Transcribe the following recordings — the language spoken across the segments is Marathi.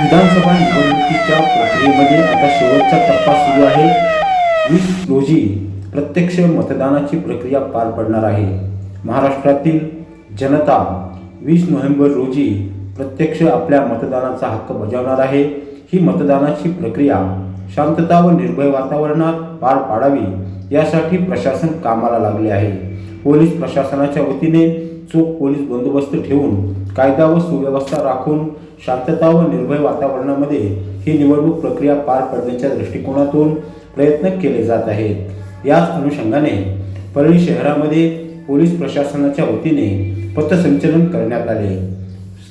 विधानसभा निवडणुकीच्या प्रक्रियेमध्ये आता शेवटचा टप्पा सुरू आहे. वीस रोजी प्रत्यक्ष मतदानाची प्रक्रिया पार पडणार आहे. महाराष्ट्रातील जनता वीस नोव्हेंबर रोजी प्रत्यक्ष आपल्या मतदानाचा हक्क बजावणार आहे. ही मतदानाची प्रक्रिया शांतता व निर्भय वातावरणात पार पाडावी यासाठी प्रशासन कामाला लागले आहे. पोलीस प्रशासनाच्या वतीने चोख पोलीस बंदोबस्त ठेवून कायदा व सुव्यवस्था राखून शांतता व निर्भय वातावरणामध्ये ही निवडणूक प्रक्रिया पार पडण्याच्या दृष्टिकोनातून प्रयत्न केले जात आहेत. याच अनुषंगाने परळी शहरामध्ये पोलीस प्रशासनाच्या वतीने पथसंचलन करण्यात आले.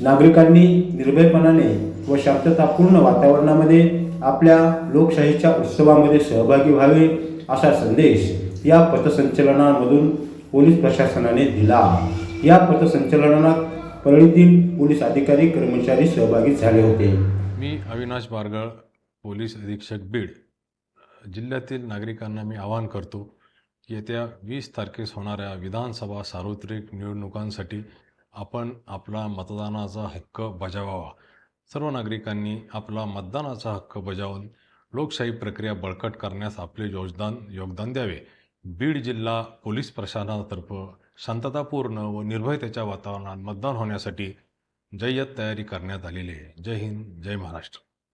नागरिकांनी निर्भयपणाने व शांततापूर्ण वातावरणामध्ये आपल्या लोकशाहीच्या उत्सवामध्ये सहभागी व्हावे असा संदेश या पथसंचलनामधून पोलीस प्रशासनाने दिला. या पथसंचलनात परळीतील पोलीस अधिकारी कर्मचारी सहभागी झाले होते. मी अविनाश बारगळ पोलीस अधीक्षक बीड. जिल्ह्यातील नागरिकांना मी आवाहन करतो की येत्या वीस तारखेस होणाऱ्या विधानसभा सार्वत्रिक निवडणुकांसाठी आपण आपला मतदानाचा हक्क बजावावा. सर्व नागरिकांनी आपला मतदानाचा हक्क बजावून लोकशाही प्रक्रिया बळकट करण्यास आपले योगदान योगदान द्यावे. बीड जिल्हा पोलीस प्रशासनातर्फे शांततापूर्ण व निर्भयतेच्या वातावरणात मतदान होण्यासाठी जय्यत तयारी करण्यात आलेली आहे. जय हिंद जय महाराष्ट्र.